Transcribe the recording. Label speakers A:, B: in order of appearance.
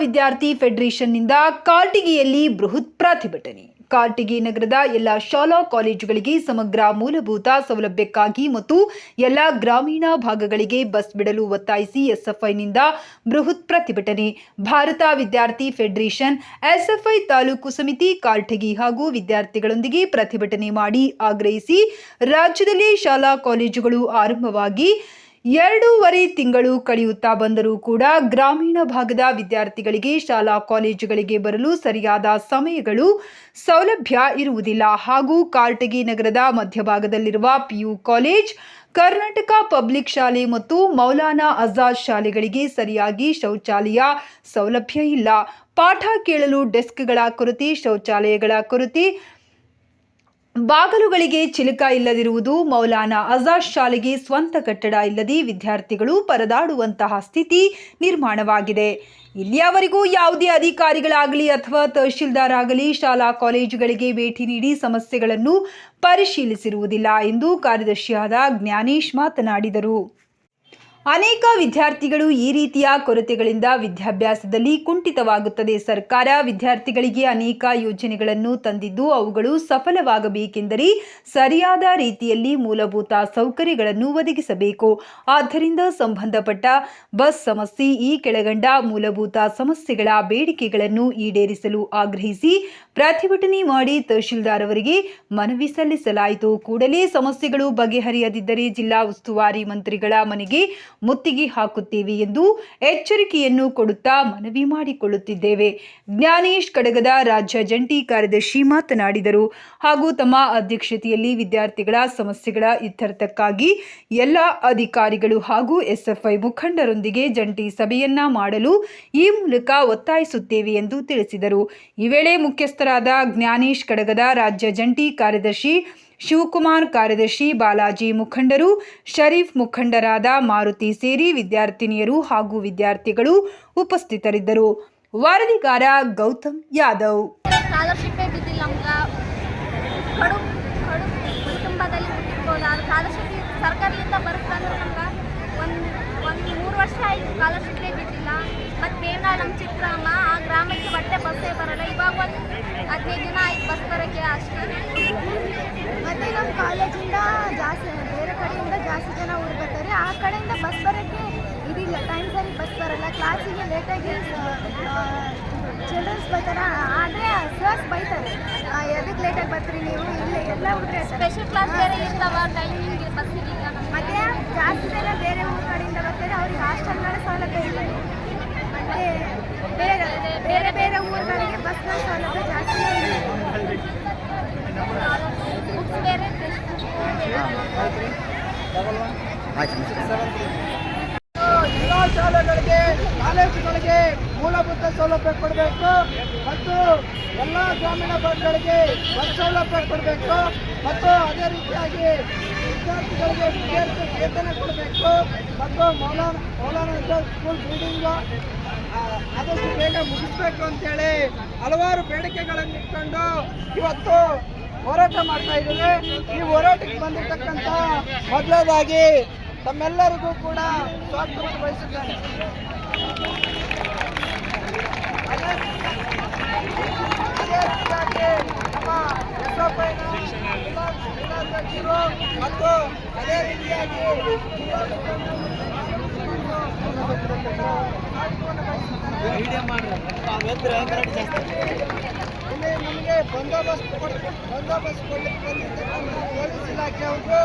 A: ವಿದ್ಯಾರ್ಥಿ ಫೆಡರೇಷನ್ನಿಂದ ಕಾರ್ಟಿಗೆಯಲ್ಲಿ ಬೃಹತ್ ಪ್ರತಿಭಟನೆ. ಕಾರ್ಟಿಗಿ ನಗರದ ಎಲ್ಲ ಶಾಲಾ ಕಾಲೇಜುಗಳಿಗೆ ಸಮಗ್ರ ಮೂಲಭೂತ ಸೌಲಭ್ಯಕ್ಕಾಗಿ ಮತ್ತು ಎಲ್ಲ ಗ್ರಾಮೀಣ ಭಾಗಗಳಿಗೆ ಬಸ್ ಬಿಡಲು ಒತ್ತಾಯಿಸಿ ಎಸ್ಎಫ್ಐನಿಂದ ಬೃಹತ್ ಪ್ರತಿಭಟನೆ. ಭಾರತ ವಿದ್ಯಾರ್ಥಿ ಫೆಡರೇಷನ್, ಎಸ್ಎಫ್ಐ ತಾಲೂಕು ಸಮಿತಿ, ಕಾಲ್ಟಗಿ ಹಾಗೂ ವಿದ್ಯಾರ್ಥಿಗಳೊಂದಿಗೆ ಪ್ರತಿಭಟನೆ ಮಾಡಿ ಆಗ್ರಹಿಸಿ ರಾಜ್ಯದಲ್ಲಿ ಶಾಲಾ ಕಾಲೇಜುಗಳು ಆರಂಭವಾಗಿ ಎರಡೂವರೆ ತಿಂಗಳು ಕಳೆಯುತ್ತಾ ಬಂದರೂ ಕೂಡ ಗ್ರಾಮೀಣ ಭಾಗದ ವಿದ್ಯಾರ್ಥಿಗಳಿಗೆ ಶಾಲಾ ಕಾಲೇಜುಗಳಿಗೆ ಬರಲು ಸರಿಯಾದ ಸಮಯಗಳು ಸೌಲಭ್ಯ ಇರುವುದಿಲ್ಲ. ಹಾಗೂ ಕಾರ್ಟಗಿ ನಗರದ ಮಧ್ಯಭಾಗದಲ್ಲಿರುವ ಪಿಯು ಕಾಲೇಜ್, ಕರ್ನಾಟಕ ಪಬ್ಲಿಕ್ ಶಾಲೆ ಮತ್ತು ಮೌಲಾನಾ ಆಜಾದ್ ಶಾಲೆಗಳಿಗೆ ಸರಿಯಾಗಿ ಶೌಚಾಲಯ ಸೌಲಭ್ಯ ಇಲ್ಲ. ಪಾಠ ಕೇಳಲು ಡೆಸ್ಕ್ಗಳ ಕೊರತೆ, ಶೌಚಾಲಯಗಳ ಕೊರತೆ ಬಾಗಲುಗಳಿಗೆ ಚಿಲಕ ಇಲ್ಲದಿರುವುದು ಮೌಲಾನಾ ಅಜಾಜ್ ಶಾಲೆಗೆ ಸ್ವಂತ ಕಟ್ಟಡ ಇಲ್ಲದೆ ವಿದ್ಯಾರ್ಥಿಗಳು ಪರದಾಡುವಂತಹ ಸ್ಥಿತಿ ನಿರ್ಮಾಣವಾಗಿದೆ. ಇಲ್ಲಿಯವರೆಗೂ ಯಾವುದೇ ಅಧಿಕಾರಿಗಳಾಗಲಿ ಅಥವಾ ತಹಶೀಲ್ದಾರ್ ಆಗಲಿ ಶಾಲಾ ಕಾಲೇಜುಗಳಿಗೆ ಭೇಟಿ ನೀಡಿ ಸಮಸ್ಯೆಗಳನ್ನು ಪರಿಶೀಲಿಸಿರುವುದಿಲ್ಲ ಎಂದು ಕಾರ್ಯದರ್ಶಿಯಾದ ಜ್ಞಾನೇಶ್ ಮಾತನಾಡಿದರು. ಅನೇಕ ವಿದ್ಯಾರ್ಥಿಗಳು ಈ ರೀತಿಯ ಕೊರತೆಗಳಿಂದ ವಿದ್ಯಾಭ್ಯಾಸದಲ್ಲಿ ಕುಂಠಿತವಾಗುತ್ತದೆ. ಸರ್ಕಾರ ವಿದ್ಯಾರ್ಥಿಗಳಿಗೆ ಅನೇಕ ಯೋಜನೆಗಳನ್ನು ತಂದಿದ್ದು, ಅವುಗಳು ಸಫಲವಾಗಬೇಕೆಂದರೆ ಸರಿಯಾದ ರೀತಿಯಲ್ಲಿ ಮೂಲಭೂತ ಸೌಕರ್ಯಗಳನ್ನು ಒದಗಿಸಬೇಕು. ಆದ್ದರಿಂದ ಸಂಬಂಧಪಟ್ಟ ಬಸ್ ಸಮಸ್ಯೆ ಈ ಕೆಳಗಂಡ ಮೂಲಭೂತ ಸಮಸ್ಯೆಗಳ ಬೇಡಿಕೆಗಳನ್ನು ಈಡೇರಿಸಲು ಆಗ್ರಹಿಸಿ ಪ್ರತಿಭಟನೆ ಮಾಡಿ ತಹಶೀಲ್ದಾರ್ ಅವರಿಗೆ ಮನವಿ ಸಲ್ಲಿಸಲಾಯಿತು. ಕೂಡಲೇ ಸಮಸ್ಯೆಗಳು ಬಗೆಹರಿಯದಿದ್ದರೆ ಜಿಲ್ಲಾ ಉಸ್ತುವಾರಿ ಮಂತ್ರಿಗಳ ಮನೆಗೆ ಮುತ್ತಿಗೆ ಹಾಕುತ್ತೇವೆ ಎಂದು ಎಚ್ಚರಿಕೆಯನ್ನು ಕೊಡುತ್ತಾ ಮನವಿ ಮಾಡಿಕೊಳ್ಳುತ್ತಿದ್ದೇವೆ. ಜ್ಞಾನೇಶ್ ಕಡಗದ ರಾಜ್ಯ ಜಂಟಿ ಕಾರ್ಯದರ್ಶಿ ಮಾತನಾಡಿದರು. ಹಾಗೂ ತಮ್ಮ ಅಧ್ಯಕ್ಷತೆಯಲ್ಲಿ ವಿದ್ಯಾರ್ಥಿಗಳ ಸಮಸ್ಯೆಗಳ ಇತ್ಯರ್ಥಕ್ಕಾಗಿ ಎಲ್ಲ ಅಧಿಕಾರಿಗಳು ಹಾಗೂ ಎಸ್ಎಫ್ಐ ಮುಖಂಡರೊಂದಿಗೆ ಜಂಟಿ ಸಭೆಯನ್ನ ಮಾಡಲು ಈ ಮೂಲಕ ಒತ್ತಾಯಿಸುತ್ತೇವೆ ಎಂದು ತಿಳಿಸಿದರು. ಈ ವೇಳೆ ಮುಖ್ಯಸ್ಥರಾದ ಜ್ಞಾನೇಶ್ ಕಡಗದ ರಾಜ್ಯ ಜಂಟಿ ಕಾರ್ಯದರ್ಶಿ ಶಿವಕುಮಾರ್ ಕಾರ್ಯದರ್ಶಿ ಬಾಲಾಜಿ ಮುಖಂಡರು, ಶರೀಫ್ ಮುಖಂಡರಾದ ಮಾರುತಿ ಸೇರಿ ವಿದ್ಯಾರ್ಥಿನಿಯರು ಹಾಗೂ ವಿದ್ಯಾರ್ಥಿಗಳು ಉಪಸ್ಥಿತರಿದ್ದರು. ವರದಿಗಾರ ಗೌತಮ್ ಯಾದವ್.
B: ಸ್ಕಾಲರ್ಶಿಪ್ಪೇ ಕುಟುಂಬದಲ್ಲಿ ಸ್ಕಾಲರ್ಶಿಪ್ ಸರ್ಕಾರದಿಂದ ಬರುತ್ತೆ ಅಂದ್ರೆ ನಮ್ಗೆ? ವರ್ಷ ಆಯ್ತು ಸ್ಕಾಲರ್ಶಿಪ್ಪೇ ಬಿದ್ದಿಲ್ಲ ಮತ್ತು ಬೇಗ ನಮ್ಮ ಚಿಕ್ಕಗ್ರಾಮ ಆ ಗ್ರಾಮಕ್ಕೆ ಬಟ್ಟೆ ಬಸ್ಸೇ ಬರಲ್ಲ. ಇವಾಗ ಒಂದು ಹದಿನೈದು ದಿನ ಆಯ್ತು ಬಸ್ ಬರೋಕ್ಕೆ ಅಷ್ಟೇ.
C: ಮತ್ತು ನಮ್ಮ ಕಾಲೇಜಿಂದ ಜಾಸ್ತಿ, ಬೇರೆ ಕಡೆಯಿಂದ ಜಾಸ್ತಿ ಜನ ಊರು ಬರ್ತಾರೆ. ಆ ಕಡೆಯಿಂದ ಬಸ್ ಬರೋಕ್ಕೆ ಇದಿಲ್ಲ. ಟೈಮ್ ಸರಿ ಬಸ್ ಬರಲ್ಲ. ಕ್ಲಾಸಿಗೆ ಲೇಟಾಗಿ ಚಿಲ್ಡ್ರನ್ಸ್ ಬರ್ತಾರೆ. ಆದರೆ ಸರ್ಸ್ ಬೈತಾರೆ. ಎದಕ್ಕೆ ಲೇಟಾಗಿ ಬರ್ತೀರಿ ನೀವು? ಇಲ್ಲಿ
B: ಸ್ಪೆಷಲ್ ಕ್ಲಾಸ್ ಬೇರೆ ಇರ್ತಾವ ಟೈಮಿಂಗ್ ಬಸ್ಸಿಗೆ
C: ಮತ್ತೆ ಜಾಸ್ತಿ ಜನ ಬೇರೆ ಊರ ಕಡೆಯಿಂದ ಬರ್ತಾರೆ. ಅವ್ರಿಗೆ ಹಾಸ್ಟೆಲ್ಗಳ ಸೌಲಭ್ಯ ಇಲ್ಲ ಮತ್ತು ಬೇರೆ ಬೇರೆ ಬೇರೆ ಊರುಗಳಿಗೆ ಬಸ್ನ ಸೌಲಭ್ಯ ಜಾಸ್ತಿ ಇಲ್ಲ
B: ಬುಕ್ಸ್ ಬೇರೆ
D: ಎಲ್ಲ ಶಾಲೆಗಳಿಗೆ ಕಾಲೇಜುಗಳಿಗೆ ಮೂಲಭೂತ ಸೌಲಭ್ಯ ಕೊಡಬೇಕು ಮತ್ತು ಎಲ್ಲ ಗ್ರಾಮೀಣ ಭಾಗಗಳಿಗೆ ಬಸ್ ಸೌಲಭ್ಯ ಕೊಡಬೇಕು ಮತ್ತು ಅದೇ ರೀತಿಯಾಗಿ ವಿದ್ಯಾರ್ಥಿಗಳಿಗೆ ವಿದ್ಯಾರ್ಥಿ ವೇತನ ಕೊಡಬೇಕು ಮತ್ತು ಮೌಲಾನ ಮೌಲಾನ ಸ್ಕೂಲ್ ಬಿಲ್ಡಿಂಗ್ ಆದಷ್ಟು ಬೇಗ ಮುಗಿಸ್ಬೇಕು ಅಂತೇಳಿ ಹಲವಾರು ಬೇಡಿಕೆಗಳನ್ನು ಇಟ್ಕೊಂಡು ಇವತ್ತು ಹೋರಾಟ ಮಾಡ್ತಾ ಇದ್ದೇವೆ. ಈ ಹೋರಾಟಕ್ಕೆ ಬಂದಿರತಕ್ಕಂಥ ಮೊದಲದಾಗಿ ತಮ್ಮೆಲ್ಲರಿಗೂ ಕೂಡ ಸ್ವಾಗತವನ್ನು ಬಯಸುತ್ತೇನೆ ಮತ್ತು ಅದೇ ರೀತಿಯಾಗಿ. ಇಲ್ಲಿ ನಮಗೆ ಬಂದೋಬಸ್ತ್ ಬಂದೋಬಸ್ತ್ ಕೊಡ್ಲಿಕ್ಕೆ ಬಂದಿರ್ತಕ್ಕಂಥ ಪೊಲೀಸ್ ಇಲಾಖೆಯವರು